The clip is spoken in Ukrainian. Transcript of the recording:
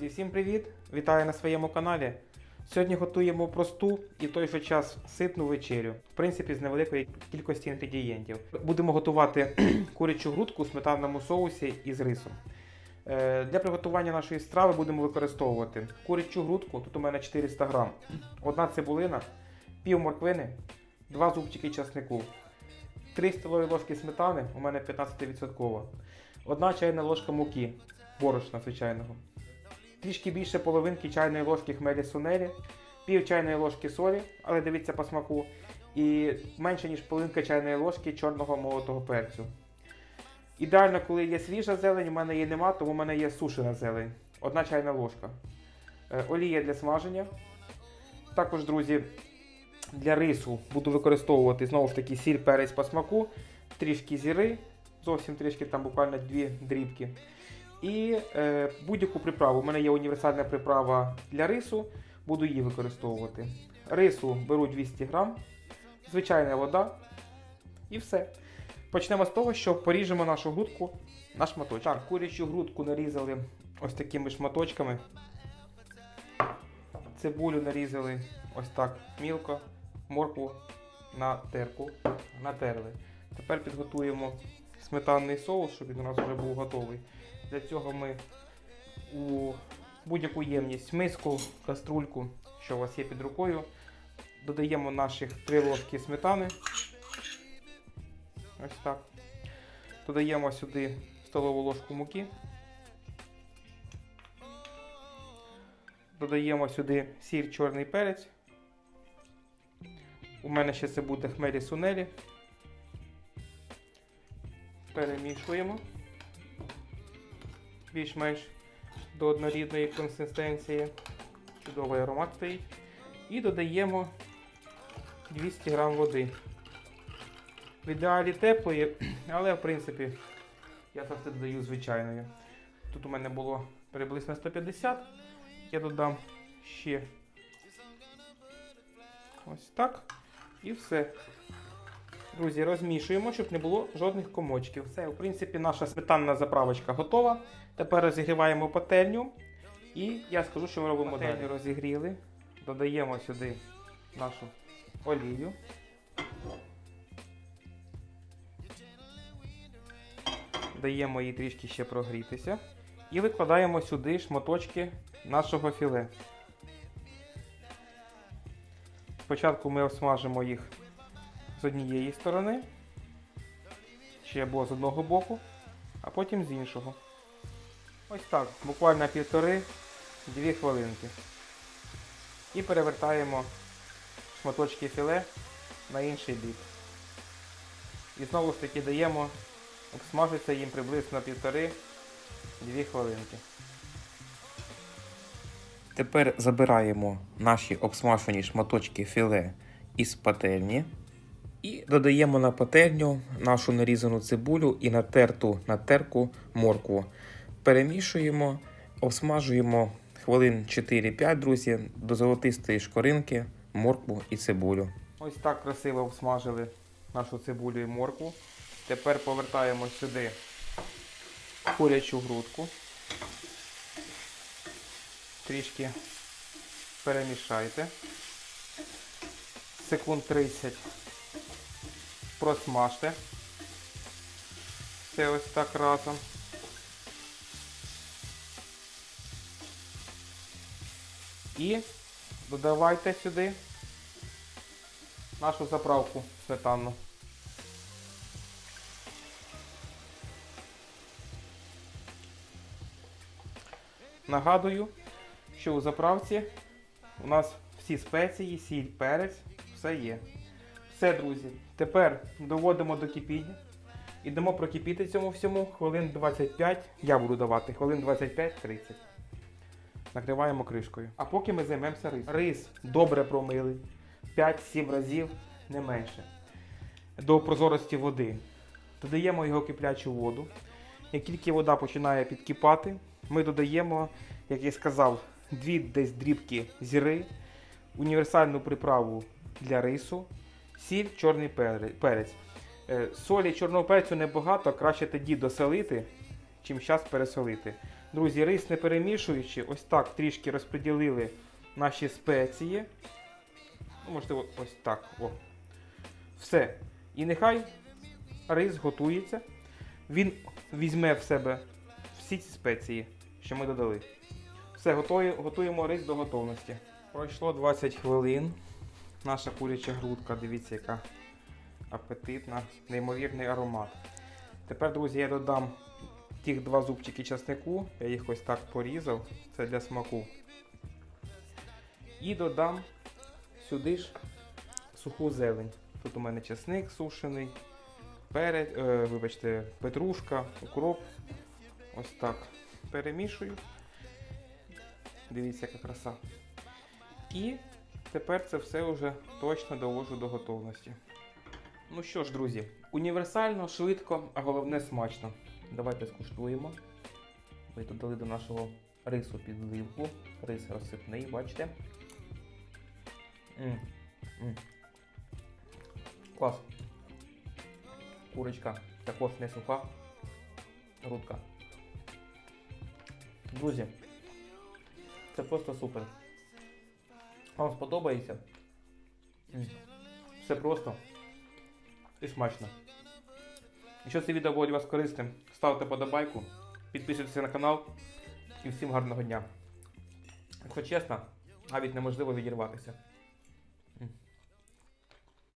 Друзі, всім привіт! Вітаю на своєму каналі. Сьогодні готуємо просту і в той же час ситну вечерю, в принципі, з невеликої кількості інгредієнтів. Будемо готувати курячу грудку у сметанному соусі із рисом. Е, Для приготування нашої страви будемо використовувати курячу грудку, тут у мене 400 грам, одна цибулина, пів морквини, два зубчики часнику, 3 столові ложки сметани, у мене 15%, одна чайна ложка муки, борошна звичайного, трішки більше половинки чайної ложки хмелі сунелі, пів чайної ложки солі, але дивіться по смаку, і менше ніж половинка чайної ложки чорного молотого перцю. Ідеально, коли є свіжа зелень, у мене її нема, тому в мене є сушена зелень. Одна чайна ложка. Е, Олія для смаження. Також, друзі, для рису буду використовувати знову ж таки сіль, перець по смаку, трішки зіри, зовсім трішки, там буквально дві дрібки. І е, будь-яку приправу. У мене є універсальна приправа для рису, буду її використовувати. Рису беру 200 грам, звичайна вода і все. Почнемо з того, що поріжемо нашу грудку на шматочки. Так, курячу грудку нарізали ось такими шматочками. Цибулю нарізали ось так мілко, моркву на терку натерли. Тепер підготуємо сметанний соус, щоб він у нас вже був готовий. Для цього ми у будь-яку ємність, миску, каструльку, що у вас є під рукою, додаємо наших 3 ложки сметани. Ось так. Додаємо сюди столову ложку муки. Додаємо сюди сіль, чорний перець. У мене ще це буде хмелі сунелі. Перемішуємо. Більш-менш до однорідної консистенції. Чудовий аромат стоїть. І додаємо 200 г води. В ідеалі теплої, але в принципі я завжди додаю звичайної. Тут у мене було приблизно 150. Я додам ще ось так. І все. Друзі, розмішуємо, щоб не було жодних комочків. Все, в принципі, наша сметанна заправочка готова. Тепер розігріваємо пательню. І я скажу, що ми робимо далі. Розігріли. Додаємо сюди нашу олію. Даємо їй трішки ще прогрітися. І викладаємо сюди шматочки нашого філе. Спочатку ми обсмажимо їх з однієї сторони, ще або з одного боку, а потім з іншого. Ось так, буквально півтори-дві хвилинки. І перевертаємо шматочки філе на інший бік. І знову ж таки даємо обсмажиться їм приблизно півтори-дві хвилинки. Тепер забираємо наші обсмажені шматочки філе із пательні. І додаємо на пательню нашу нарізану цибулю і натерту на терку моркву. Перемішуємо, обсмажуємо хвилин 4-5, друзі, до золотистої шкоринки, моркву і цибулю. Ось так красиво обсмажили нашу цибулю і моркву. Тепер повертаємо сюди курячу грудку. Трішки перемішайте. Секунд 30 просмажте. Все ось так разом. І додавайте сюди нашу заправку сметанну. Нагадую, що у заправці у нас всі спеції, сіль, перець, все є. Все, друзі. Тепер доводимо до кипіння. Ідемо прокипіти цьому всьому хвилин 25. Я буду давати хвилин 25-30. Накриваємо кришкою. А поки ми займемося рисом. Рис добре промили 5-7 разів, не менше. До прозорості води. Додаємо його киплячу воду. Як тільки вода починає підкипати, ми додаємо, як я сказав, дві десь дрібки зіри, універсальну приправу для рису, сіль, чорний перець. Е, Солі чорного перцю небагато, краще тоді досолити, чим зараз пересолити. Друзі, рис не перемішуючи, ось так трішки розподілили наші спеції. Ну, можливо, ось так. О. Все. І нехай рис готується. Він візьме в себе всі ці спеції, що ми додали. Все, готує- готуємо рис до готовності. Пройшло 20 хвилин. Наша куряча грудка, дивіться, яка апетитна, неймовірний аромат. Тепер, друзі, я додам тих два зубчики часнику, я їх ось так порізав, це для смаку. І додам сюди ж суху зелень. Тут у мене часник сушений, перець, е, вибачте, петрушка, укроп. Ось так. Перемішую. Дивіться, яка краса. І тепер це все вже точно довожу до готовності. Ну що ж, друзі, універсально, швидко, а головне смачно. Давайте скуштуємо. Ми тут дали до нашого рису підливку. Рис розсипний, бачите? м м Клас. Курочка також не суха. Грудка. Друзі, це просто супер. Вам сподобається? Все просто і смачно. Якщо це відео було для вас корисним, ставте подобайку, підписуйтесь на канал і всім гарного дня. Якщо чесно, навіть неможливо відірватися.